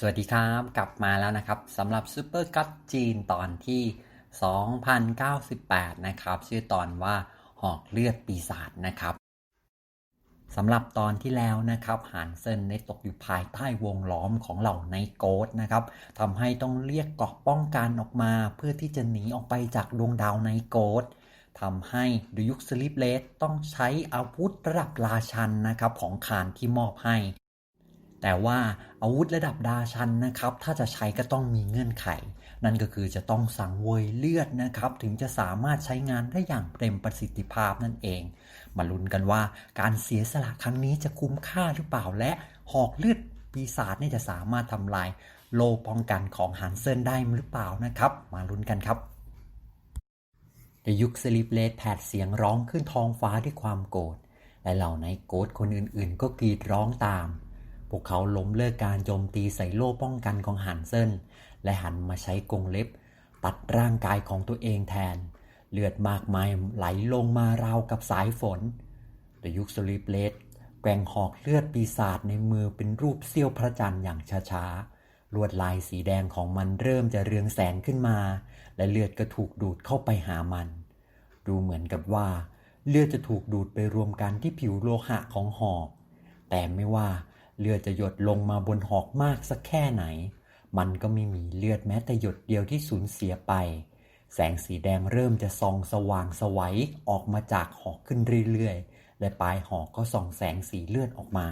สวัสดีครับกลับมาแล้วนะครับสำหรับซูเปอร์กัตจีนตอนที่ 2098 นะครับ ชื่อตอนว่าหอกเลือดปีศาจนะครับสำหรับตอนที่แล้วนะครับหานเซินได้ตกอยู่ภายใต้วงล้อมของเหล่าไนโกดนะครับทำให้ต้องเรียกเกราะป้องกันออกมา เพื่อที่จะหนีออกไปจากดวงดาวไนโกดทำให้ดยุคสลิปเลสต้องใช้อาวุธระดับราชันนะครับของคานที่มอบให้ แต่ว่าอาวุธระดับดาชันนะครับ ถ้าจะใช้ก็ต้องมีเงื่อนไข นั่นก็คือจะต้องสังเวยเลือดนะครับ ถึงจะสามารถใช้งานได้อย่างเต็มประสิทธิภาพนั่นเอง มาลุ้นกันว่าการเสียสละครั้งนี้จะคุ้มค่าหรือเปล่าและหอกเลือดปีศาจนี่จะสามารถทำลายโลป้องกันของฮันเซนได้หรือเปล่านะครับ มาลุ้นกันครับยุคสลิปเลสแผดเสียงร้องขึ้นท้องฟ้าด้วยความโกรธและเหล่าในโกดคนอื่นๆ ก็กรีดร้องตาม วกเขาล้มเลิกการโจมตีใส่โล่ป้องกันของฮันเซนและหันมาใช้กรงเล็บ ตัดร่างกายของตัวเองแทน เลือดมากมายไหลลงมาราวกับสายฝนในยุคสลิปเลสแกว่งหอกเลือดปีศาจในมือเป็นรูปเสี้ยวพระจันทร์อย่างช้าๆ ลวดลายสีแดงของมันเริ่มจะเรืองแสงขึ้นมา และเลือดก็ถูกดูดเข้าไปหามัน ดูเหมือนกับว่า เลือดจะถูกดูดไปรวมกันที่ผิวโลหะของหอก แต่ไม่ว่า เลือดจะหยดลงมาบนหอกมากสักแค่ไหน มันก็ไม่มีเลือดแม้แต่หยดเดียวที่สูญเสียไป แสงสีแดงเริ่มจะส่องสว่างสวัยออกมาจากหอกขึ้นเรื่อยๆ และปลายหอกก็ส่องแสงสีเลือดออกมา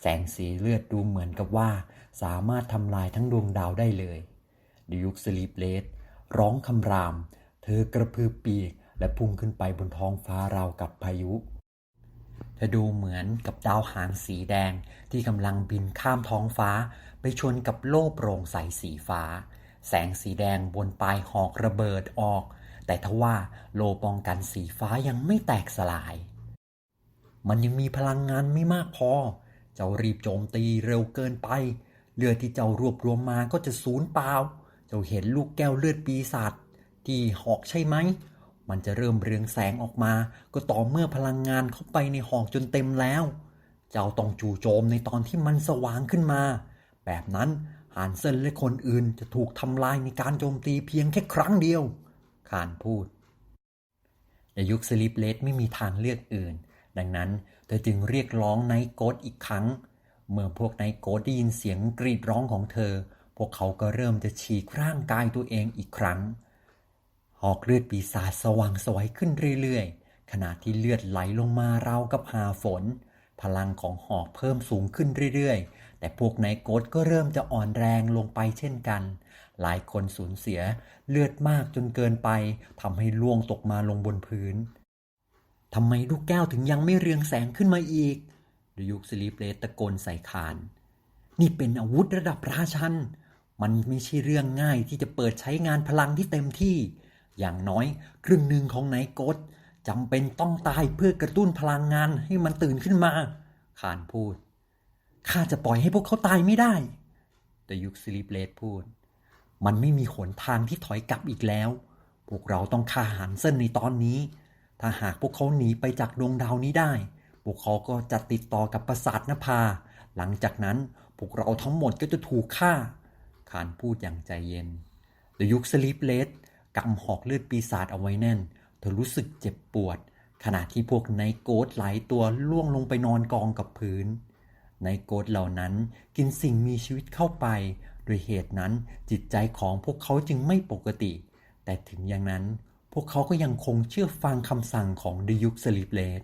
แสงสีเลือดดูเหมือนกับว่า สามารถทำลายทั้งดวงดาวได้เลยดิยุคสลีปเลสร้องคำราม เธอกระพือปีกและพุ่งขึ้นไปบนท้องฟ้าราวกับพายุ เธอดูเหมือนกับดาวหางสีแดงที่กำลังบินข้ามท้องฟ้า ไปชนกับโล่โปร่งใสสีฟ้า แสงสีแดงบนปลายหอกระเบิดออก แต่ทว่าโลป้องกันสีฟ้ายังไม่แตกสลาย มันยังมีพลังงานไม่มากพอ เจ้ารีบโจมตีเร็วเกินไป เลือดที่เจ้ารวบรวมมาก็จะสูญเปล่า เจ้าเห็นลูกแก้วเลือดปีศาจที่หอกใช่ไหม มันจะเริ่มเรืองแสงออกมา ก็ต่อเมื่อพลังงานเข้าไปในหอกจนเต็มแล้ว เจ้าต้องจู่โจมในตอนที่มันสว่างขึ้นมา แบบนั้นฮานเซนและคนอื่นจะถูกทำลายในการโจมตีเพียงแค่ครั้งเดียวคานพูด ในยุคสลิปเลสไม่มีทางเลือกอื่น ดังนั้นเธอจึงเรียกร้องไนโกดอีกครั้ง เมื่อพวกไนโกดได้ยินเสียงกรีดร้องของเธอ พวกเขาก็เริ่มจะฉีกร่างกายตัวเองอีกครั้ง หอกเลือดปีศาจสว่างสวยขึ้นเรื่อยๆ ขณะที่เลือดไหลลงมาราวกับหาฝน พลังของหอกเพิ่มสูงขึ้นเรื่อยๆ แต่พวกไนโกดก็เริ่มจะอ่อนแรงลงไปเช่นกัน หลายคนสูญเสียเลือดมากจนเกินไปทำให้ล่วงตกมาลงบนพื้นทำไมลูกแก้วถึงยังไม่เรืองแสงขึ้นมาอีกดยุคสลีปเลสตะโกนใส่คาน นี่เป็นอาวุธระดับราชัน มันไม่ใช่เรื่องง่ายที่จะเปิดใช้งานพลังที่เต็มที่ อย่างน้อยครึ่งหนึ่งของไนโกดจำเป็นต้องตายเพื่อกระตุ้นพลังงานให้มันตื่นขึ้นมาคานพูด ข้าจะปล่อยให้พวกเขาตายไม่ได้ แต่ยุคสลีปเลสพูด มันไม่มีหนทางที่ถอยกลับอีกแล้ว พวกเราต้องฆ่าหันเส้นในตอนนี้ ถ้าหากพวกเขาหนีไปจากดวงดาวนี้ได้ พวกเขาก็จะติดต่อกับปราสาทนภา หลังจากนั้นพวกเราทั้งหมดก็จะถูกฆ่าคานพูดอย่างใจเย็น แต่ยุคสลีปเลส กำหอกเลือดปีศาจเอาไว้แน่น เธอรู้สึกเจ็บปวด ขณะที่พวกไนโกดหลายตัวล่วงลงไปนอนกองกับพื้นไนโกดเหล่านั้นกินสิ่งมีชีวิตเข้าไป โดยเหตุนั้นจิตใจของพวกเขาจึงไม่ปกติ แต่ถึงอย่างนั้นพวกเขาก็ยังคงเชื่อฟังคำสั่งของดยุคสลิปเลส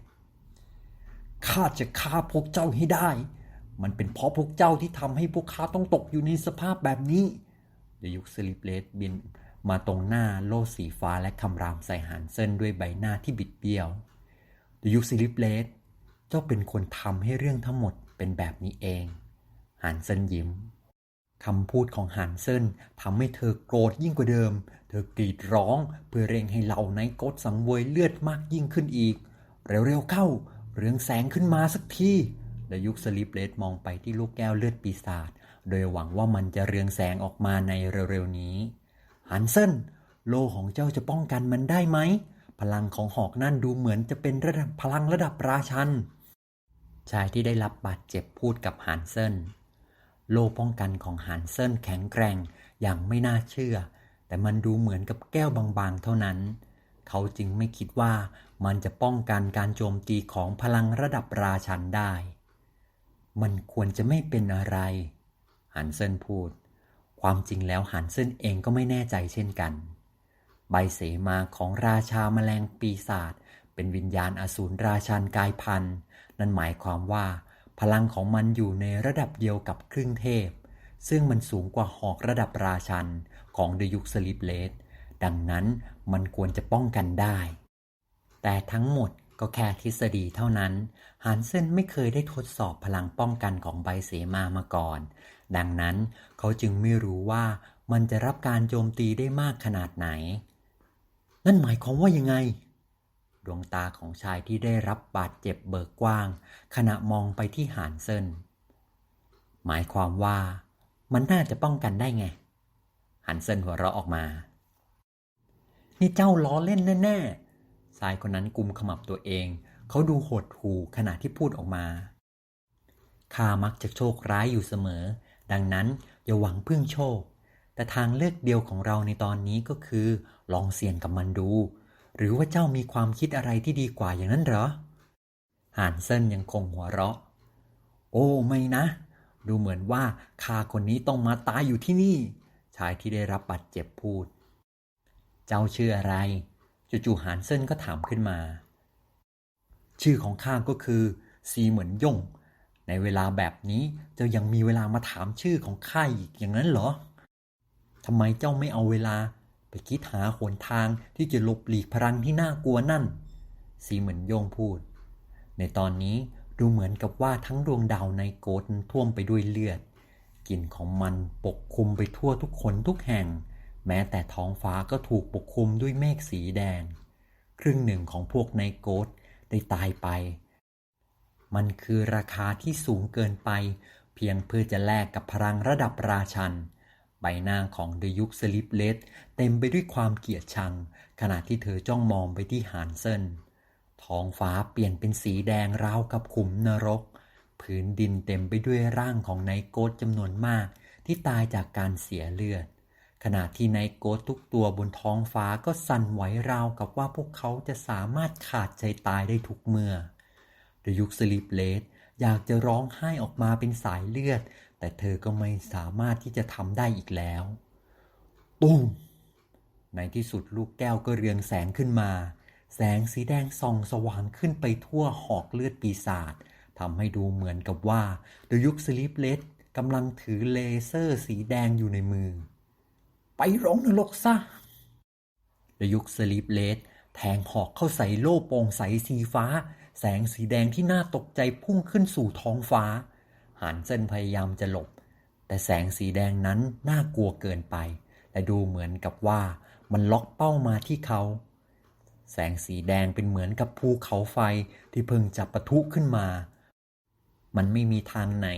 ข้าจะฆ่าพวกเจ้าให้ได้ มันเป็นเพราะพวกเจ้าที่ทำให้พวกข้าต้องตกอยู่ในสภาพแบบนี้ดยุคสลิปเลสบิน มาตรงหน้าโล่สีฟ้าและคำรามใส่หันเส้นด้วยใบหน้าที่บิดเบี้ยวดยุคสลิปเลสเจ้าเป็นคนทำให้เรื่องทั้งหมดเป็นแบบนี้เองหันเซนยิ้มคำพูดของหันเซินทำให้เธอโกรธยิ่งกว่าเดิม เธอกรีดร้องเพื่อเร่งให้เหล่าไนโกดสังเวยเลือดมากยิ่งขึ้นอีก เร็วๆเข้า เรืองแสงขึ้นมาสักทีและยุคสลิปเลสมองไปที่ลูกแก้วเลือดปีศาจโดยหวังว่ามันจะเรืองแสงออกมาในเร็วๆนี้ หันเซนโลของเจ้าจะป้องกันมันได้ไหม พลังของหอกนั่นดูเหมือนจะเป็นระดับพลังระดับราชัน ชายที่ได้รับบาดเจ็บพูดกับฮันเซนโลป้องกันของฮันเซนแข็งแกร่งอย่างไม่น่าเชื่อ แต่มันดูเหมือนกับแก้วบางๆ เท่านั้น เขาจึงไม่คิดว่ามันจะป้องกันการโจมตีของพลังระดับราชันได้ มันควรจะไม่เป็นอะไรฮันเซนพูด ความจริงแล้วฮันเซนเองก็ไม่แน่ใจเช่นกัน ใบเสมาของราชาแมลงปีศาจเป็นวิญญาณอสูรราชันกายพันธุ์ นั่นหมายความว่า พลังของมันอยู่ในระดับเดียวกับครึ่งเทพ ซึ่งมันสูงกว่าหอกระดับราชันของเดยุคสลิปเลสดังนั้นมันควรจะป้องกันได้ แต่ทั้งหมดก็แค่ทฤษฎีเท่านั้นฮันเซนไม่เคยได้ทดสอบพลังป้องกันของใบเสมามาก่อน ดังนั้นเขาจึงไม่รู้ว่ามันจะรับการโจมตีได้มากขนาดไหน นั่นหมายความว่ายังไง ดวงตาของชายที่ได้รับบาดเจ็บเบิกกว้าง ขณะมองไปที่หานเซนหมายความว่ามันน่าจะป้องกันได้ไงหันเซนหัวเราะออกมา นี่เจ้าล้อเล่นแน่ๆชายคนนั้นกุมขมับตัวเอง เขาดูโหดหูขณะที่พูดออกมาข้ามักจะโชคร้ายอยู่เสมอ ดังนั้นอย่าหวังพึ่งโชค แต่ทางเลือกเดียวของเราในตอนนี้ก็คือ ลองเสี่ยงกับมันดู หรือว่าเจ้ามีความคิดอะไรที่ดีกว่าอย่างนั้นเหรอหานเซินยังคงหัวเราะ โอ้ไม่นะ ดูเหมือนว่าข้าคนนี้ต้องมาตายอยู่ที่นี่ ชายที่ได้รับบาดเจ็บพูด เจ้าชื่ออะไร จู่ๆหานเซินก็ถามขึ้นมา ชื่อของข้าก็คือซีเหมือนย่ง ในเวลาแบบนี้เจ้ายังมีเวลามาถามชื่อของข้าอีกอย่างนั้นเหรอทำไมเจ้าไม่เอาเวลาไปคิดหาหนทางที่จะหลบหลีกพลังที่น่ากลัวนั่นซีเหมือนย่งพูด ในตอนนี้ดูเหมือนกับว่าทั้งดวงดาวในโกดท่วมไปด้วยเลือดกลิ่นของมันปกคลุมไปทั่วทุกคนทุกแห่ง แม้แต่ท้องฟ้าก็ถูกปกคลุมด้วยเมฆสีแดง ครึ่งหนึ่งของพวกในโกดได้ตายไป มันคือราคาที่สูงเกินไป เพียงเพื่อจะแลกกับพลังระดับราชัน ใบหน้าของเดยุคสลิปเลสเต็มไปด้วยความเกลียดชัง ขณะที่เธอจ้องมองไปที่หานเซนท้องฟ้าเปลี่ยนเป็นสีแดงราวกับขุมนรก พื้นดินเต็มไปด้วยร่างของไนโกดจำนวนมาก ที่ตายจากการเสียเลือด ขณะที่ไนโกดทุกตัวบนท้องฟ้าก็สั่นไหวราวกับว่าพวกเขาจะสามารถขาดใจตายได้ทุกเมื่อ เดยุคสลิปเลสอยากจะร้องไห้ออกมาเป็นสายเลือด แต่เธอก็ไม่สามารถที่จะทำได้อีกแล้ว ตุ้ม ในที่สุดลูกแก้วก็เรืองแสงขึ้นมา แสงสีแดงส่องสว่างขึ้นไปทั่วหอกเลือดปีศาจทำให้ดูเหมือนกับว่าเดยุคสลิปเลสกำลังถือเลเซอร์สีแดงอยู่ในมือ ไปร้องนรกซะเดยุคสลิปเลสแทงหอกเข้าใส่โล่โปร่งใสสีฟ้า แสงสีแดงที่น่าตกใจพุ่งขึ้นสู่ท้องฟ้า หานเส้นพยายามจะหลบ แต่แสงสีแดงนั้นน่ากลัวเกินไป และดูเหมือนกับว่ามันล็อกเป้ามาที่เขา แสงสีแดงเป็นเหมือนกับภูเขาไฟที่เพิ่งจะปะทุขึ้นมา มันไม่มีทางไหน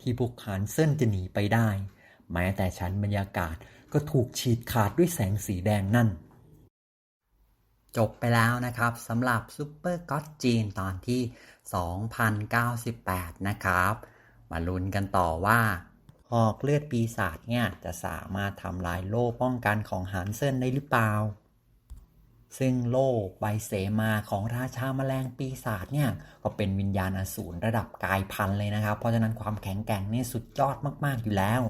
ที่พวกหานเส้นจะหนีไปได้ แม้แต่ชั้นบรรยากาศก็ถูกฉีดขาดด้วยแสงสีแดงนั่น จบไปแล้วนะครับสำหรับซูเปอร์ก็อตจีนตอนที่ 2098 นะครับ มาลุ้นกันต่อว่าหอกเลือดปีศาจเนี่ยจะสามารถทำลายโล่ป้องกันของฮันเซินได้หรือเปล่า ซึ่งโล่ใบเสมาของราชาแมลงปีศาจเนี่ยก็เป็นวิญญาณอสูรระดับกายพันเลยนะครับ เพราะฉะนั้นความแข็งแกร่งนี่สุดยอดมาก ๆ อยู่แล้ว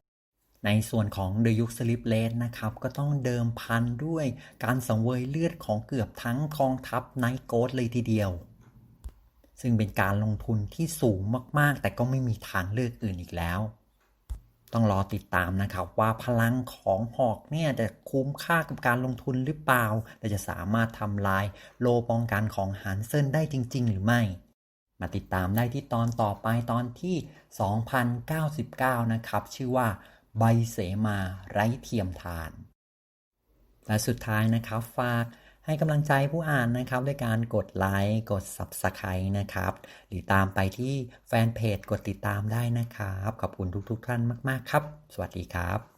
ในส่วนของเดยุคสลิปเลสนะครับ ก็ต้องเดิมพันด้วยการสังเวยเลือดของเกือบทั้งกองทัพไนโกดเลยทีเดียว ซึ่งเป็นการลงทุนที่สูงมากๆ แต่ก็ไม่มีทางเลือกอื่นอีกแล้ว ต้องรอติดตามนะครับว่าพลังของหอกเนี่ยจะคุ้มค่ากับการลงทุนหรือเปล่า และจะสามารถทำลายโลป้องกันของฮันเซินได้จริง ๆ หรือไม่มาติดตามได้ที่ตอนต่อไปตอนที่ 2099 นะครับ ชื่อว่า ใบเสมาไร้เทียมทาน และสุดท้ายนะครับฝากให้กำลังใจผู้อ่านนะครับ ด้วยการกดไลค์กด Subscribe นะครับ หรือตามไปที่แฟนเพจกดติดตามได้นะครับ ขอบคุณทุกๆท่านมาก ๆ ครับ สวัสดีครับ